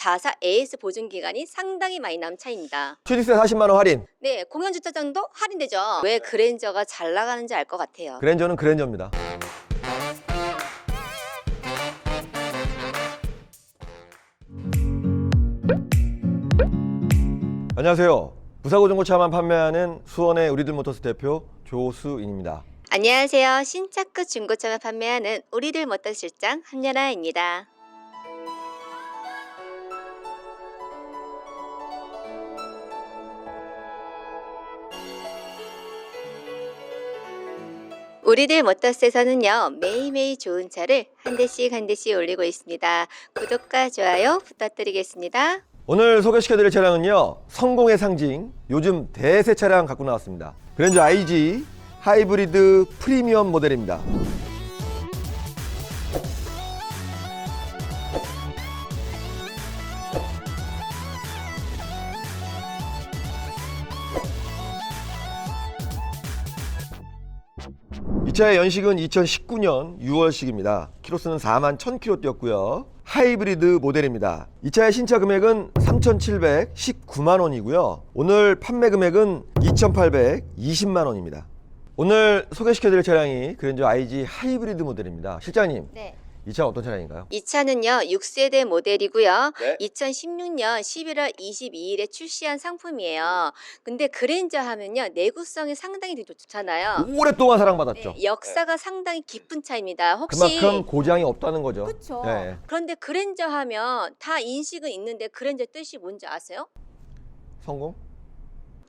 자사 AS 보증 기간이 상당히 많이 남은 차입니다. 취득세 40만 원 할인. 네, 공연 주차장도 할인되죠. 왜 그랜저가 잘 나가는지 알 것 같아요. 그랜저는 그랜저입니다. 안녕하세요. 무사고 중고차만 판매하는 수원의 우리들 모터스 대표 조수인입니다. 안녕하세요. 신차급 중고차만 판매하는 우리들 모터 실장 함연아입니다. 우리들 모터스에서는요 매일매일 좋은 차를 한 대씩 한 대씩 올리고 있습니다. 구독과 좋아요 부탁드리겠습니다. 오늘 소개시켜드릴 차량은요 성공의 상징 요즘 대세 차량 갖고 나왔습니다. 그랜저 IG 하이브리드 프리미엄 모델입니다. 이 차의 연식은 2019년 6월식입니다. 키로수는 4만 1000km 뛰었고요. 하이브리드 모델입니다. 이 차의 신차 금액은 3,719만 원이고요. 오늘 판매 금액은 2,820만 원입니다. 오늘 소개시켜드릴 차량이 그랜저 IG 하이브리드 모델입니다. 실장님, 네. 이 차 어떤 차량인가요? 이 차는요 6세대 모델이고요. 네. 2016년 11월 22일에 출시한 상품이에요. 근데 그랜저 하면요 내구성이 상당히 되게 좋잖아요. 오랫동안 사랑받았죠. 네, 역사가 상당히 깊은 차입니다. 혹시 그만큼 고장이 없다는 거죠. 그렇죠. 네. 그런데 그랜저 하면 다 인식은 있는데 그랜저 뜻이 뭔지 아세요? 성공?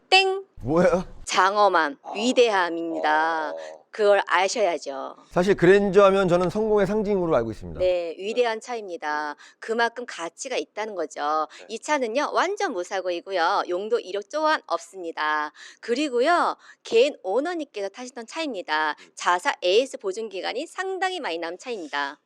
땡 뭐예요? 장엄함, 아. 위대함입니다. 그걸 아셔야죠. 사실 그랜저 하면 저는 성공의 상징으로 알고 있습니다. 네, 위대한 차입니다. 그만큼 가치가 있다는 거죠. 이 차는요, 완전 무사고이고요. 용도 이력 또한 없습니다. 그리고요, 개인 오너님께서 타시던 차입니다. 자사 AS 보증 기간이 상당히 많이 남은 차입니다.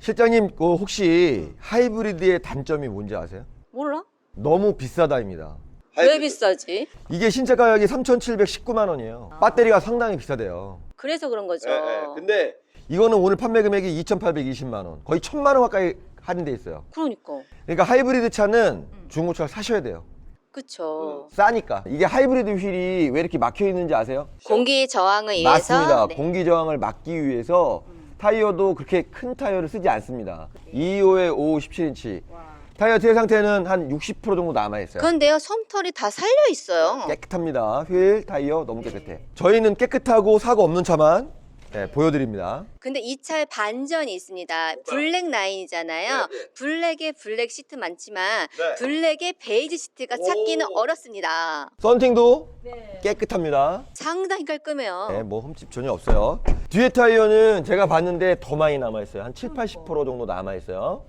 실장님 그 혹시 하이브리드의 단점이 뭔지 아세요? 몰라? 너무 비싸다입니다. 왜 비싸지? 이게 신차 가격이 3,719만 원이에요. 배터리가 상당히 비싸대요. 그래서 그런 거죠. 근데 이거는 오늘 판매 금액이 2,820만 원. 거의 1,000만 원 가까이 할인돼 있어요. 그러니까. 그러니까 하이브리드 차는 중고차를 사셔야 돼요. 그쵸. 싸니까. 이게 하이브리드 휠이 왜 이렇게 막혀 있는지 아세요? 공기 저항을 위해서. 맞습니다. 네. 공기 저항을 막기 위해서 타이어도 그렇게 큰 타이어를 쓰지 않습니다. 225에 5 17인치. 타이어 뒤에 상태는 한 60% 정도 남아 있어요. 그런데요, 솜털이 다 살려 있어요. 깨끗합니다. 휠, 타이어 너무 깨끗해. 저희는 깨끗하고 사고 없는 차만 네, 보여드립니다. 근데 이 차에 반전이 있습니다. 블랙 라인이잖아요. 블랙에 블랙 시트 많지만 블랙에 베이지 시트가 찾기는 어렵습니다. 썬팅도 깨끗합니다. 상당히 깔끔해요. 네, 뭐 흠집 전혀 없어요. 뒤에 타이어는 제가 봤는데 더 많이 남아 있어요. 한 7, 80% 정도 남아 있어요.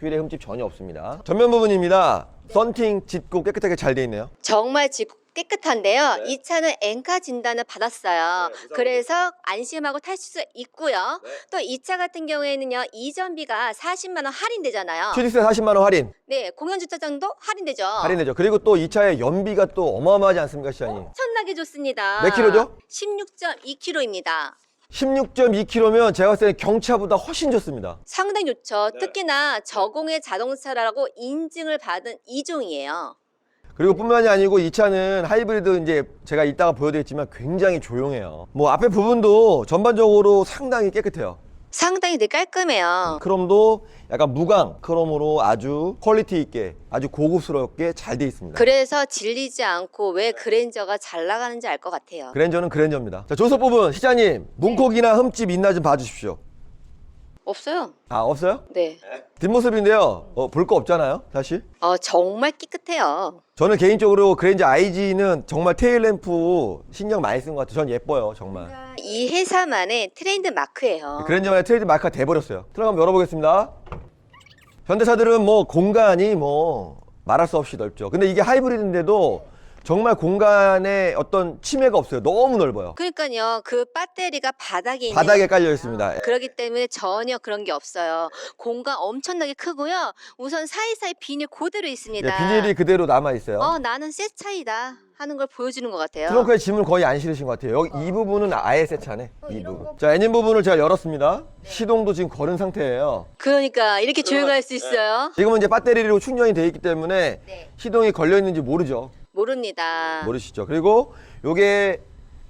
휠에 흠집 전혀 없습니다. 전면 부분입니다. 썬팅 짙고 깨끗하게 잘 돼 있네요. 정말 지 깨끗한데요. 이 차는 엔카 진단을 받았어요. 그래서 안심하고 탈 수 있고요. 또이 차 같은 경우에는요. 이전비가 40만 원 할인되잖아요. 취득세 40만 원 할인 네, 공연 주차장도 할인되죠. 할인되죠. 그리고 또 이 차의 연비가 또 어마어마하지 않습니까, 시장님? 엄청나게 좋습니다. 몇 킬로죠? 16.2km입니다. 16.2km면 제가 봤을 때 경차보다 훨씬 좋습니다. 상당히 좋죠. 특히나 저공해 자동차라고 인증을 받은 이종이에요. 그리고 뿐만이 아니고 이 차는 하이브리드 이제 제가 이따가 보여드리겠지만 굉장히 조용해요. 뭐 앞에 부분도 전반적으로 상당히 깨끗해요. 상당히 되게 깔끔해요. 크롬도 약간 무광 크롬으로 아주 퀄리티 있게 아주 고급스럽게 잘 돼 있습니다. 그래서 질리지 않고 왜 그랜저가 잘 나가는지 알 것 같아요. 그랜저는 그랜저입니다. 자, 조석 부분 시장님 문콕이나 흠집 있나 좀 봐주십시오. 없어요. 아 없어요? 네. 뒷모습인데요. 어, 볼 거 없잖아요, 사실. 어, 정말 깨끗해요. 저는 개인적으로 그랜저 IG는 정말 테일 램프 신경 많이 쓴 것 같아요. 전 예뻐요, 정말. 이 회사만의 트렌드 마크예요. 그랜저만의 트레이드 마크가 돼버렸어요. 들어가 한번 열어보겠습니다. 현대차들은 뭐 공간이 뭐 말할 수 없이 넓죠. 근데 이게 하이브리드인데도 정말 공간에 어떤 침해가 없어요. 너무 넓어요. 그러니까요, 그 배터리가 바닥에 있는 바닥에 깔려 있습니다. 그렇기 때문에 전혀 그런 게 없어요. 공간 엄청나게 크고요. 우선 사이사이 비닐 그대로 있습니다. 네, 비닐이 그대로 남아 있어요. 어, 나는 새 차이다. 하는 걸 보여주는 것 같아요. 트렁크에 짐을 거의 안 실으신 것 같아요. 여기 이 부분은 아예 새 차네. 어, 이 이런 부분. 거. 자, 엔진 부분을 제가 열었습니다. 시동도 지금 걸은 상태예요. 그러니까 이렇게 조용할 수 있어요. 지금은 이제 배터리로 충전이 돼 있기 때문에 네. 시동이 걸려 있는지 모르죠. 모릅니다. 모르시죠. 그리고 요게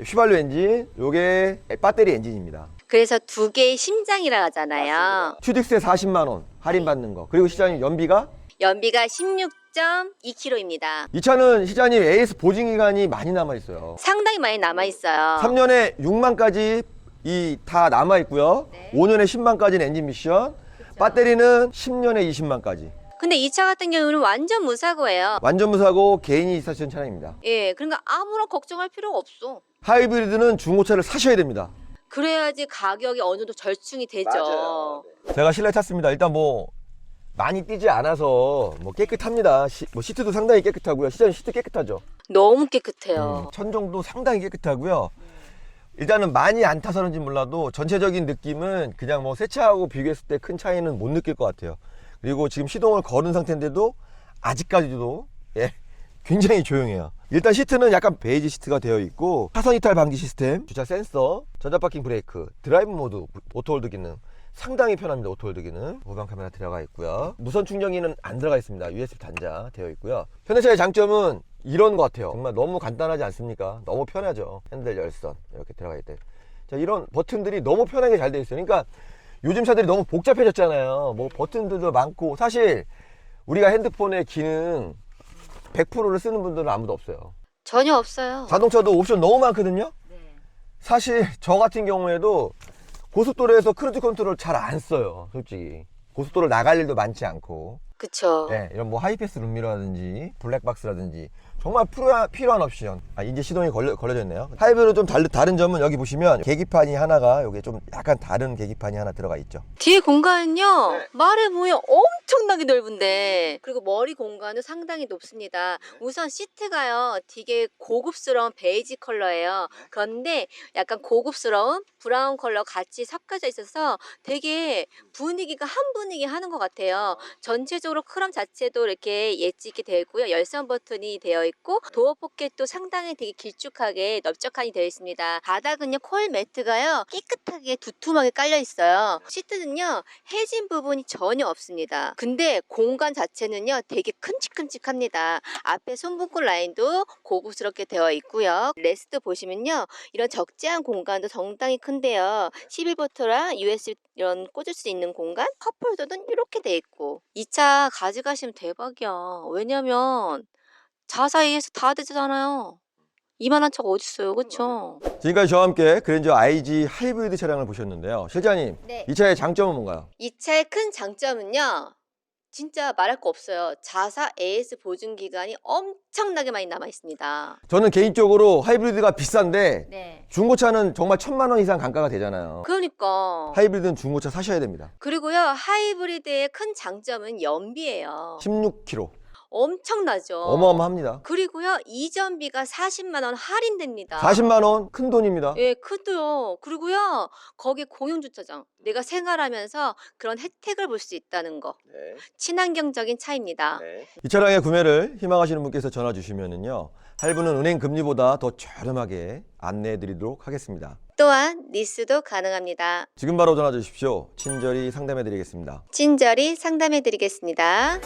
휘발유 엔진, 요게 배터리 엔진입니다. 그래서 두 개의 심장이라 하잖아요. 튜딕스에 40만 원 할인 받는 거. 그리고 시장님 연비가 연비가 16.2km입니다. 이 차는 시장님 AS 보증 기간이 많이 남아 있어요. 상당히 많이 남아 있어요. 3년에 6만까지 이 다 남아 있고요. 네. 5년에 10만까지는 엔진 미션. 배터리는 10년에 20만까지. 근데 이 차 같은 경우는 완전 무사고예요. 완전 무사고 개인이 사시는 차량입니다. 예, 그러니까 아무런 걱정할 필요가 없어. 하이브리드는 중고차를 사셔야 됩니다. 그래야지 가격이 어느 정도 절충이 되죠. 제가 실내 탔습니다. 일단 뭐 많이 뛰지 않아서 뭐 깨끗합니다. 시, 뭐 시트도 상당히 깨끗하고요. 시장 시트 깨끗하죠. 너무 깨끗해요. 음, 천정도 상당히 깨끗하고요. 일단은 많이 안 타서는지 몰라도 전체적인 느낌은 그냥 뭐 새 차하고 비교했을 때 큰 차이는 못 느낄 것 같아요. 그리고 지금 시동을 걸은 상태인데도 아직까지도 예, 굉장히 조용해요. 일단 시트는 약간 베이지 시트가 되어 있고 차선 이탈 방지 시스템, 주차 센서, 전자 파킹 브레이크, 드라이브 모드, 오토홀드 기능 상당히 편합니다. 오토홀드 기능, 후방 카메라 들어가 있고요. 무선 충전기는 안 들어가 있습니다. USB 단자 되어 있고요. 현대차의 장점은 이런 것 같아요. 정말 너무 간단하지 않습니까? 너무 편하죠. 핸들 열선 이렇게 들어가 있대. 자 이런 버튼들이 너무 편하게 잘 되어 있어요. 그러니까 요즘 차들이 너무 복잡해졌잖아요. 뭐 버튼들도 많고 사실 우리가 핸드폰의 기능 100%를 쓰는 분들은 아무도 없어요. 전혀 없어요. 자동차도 옵션 너무 많거든요. 네. 사실 저 같은 경우에도 고속도로에서 크루즈 컨트롤 잘 안 써요. 솔직히 고속도로 나갈 일도 많지 않고 그쵸. 네, 이런 뭐 하이패스 룸미러라든지 블랙박스라든지 정말 필요한, 필요한 옵션. 아, 이제 시동이 걸려, 걸려져 있네요. 하이브리드 좀 다른, 다른 점은 여기 보시면 계기판이 하나가 여기 좀 약간 다른 계기판이 하나 들어가 있죠. 뒤에 공간은요 말해 보면 엄청나게 넓은데. 그리고 머리 공간도 상당히 높습니다. 우선 시트가요 되게 고급스러운 베이지 컬러예요. 그런데 약간 고급스러운 브라운 컬러 같이 섞여져 있어서 되게 분위기가 한 분위기 하는 것 같아요. 전체적으로 크롬 자체도 이렇게 되어 있고요. 열선 버튼이 되어 있고 도어 포켓도 상당히 되게 길쭉하게 넓적하게 되어 있습니다. 바닥은요 콜 매트가요 깨끗하게 두툼하게 깔려 있어요. 시트는요 해진 부분이 전혀 없습니다. 근데 공간 자체는요 되게 큼직큼직합니다. 앞에 손분권 라인도 고급스럽게 되어 있고요. 레스트 보시면요 이런 적재한 공간도 상당히 큰데요. 11버터랑 USB 이런 꽂을 수 있는 공간? 컵홀더는 이렇게 돼 있고. 이 차 가져가시면 대박이야. 왜냐면 자사에서 다 되잖아요 이만한 차가 어딨어요 그쵸 지금까지 저와 함께 그랜저 IG 하이브리드 차량을 보셨는데요. 실장님, 네. 이 차의 장점은 뭔가요? 이 차의 큰 장점은요. 진짜 말할 거 없어요. 자사 AS 보증 기간이 엄청나게 많이 남아 있습니다. 저는 개인적으로 하이브리드가 비싼데 네. 중고차는 정말 천만 원 이상 단가가 되잖아요. 그러니까 하이브리드는 중고차 사셔야 됩니다. 그리고요 하이브리드의 큰 장점은 연비예요. 16km. 엄청나죠. 어마어마합니다. 그리고요 이전비가 40만 원 할인됩니다. 40만 원 큰 돈입니다. 예, 크도요. 그리고요 거기 공용 주차장. 내가 생활하면서 그런 혜택을 볼 수 있다는 거. 친환경적인 차입니다. 이 차량의 구매를 희망하시는 분께서 전화 주시면은요. 할부는 은행 금리보다 더 저렴하게 안내해 드리도록 하겠습니다. 또한 리스도 가능합니다. 지금 바로 전화 주십시오. 친절히 상담해 드리겠습니다. 친절히 상담해 드리겠습니다.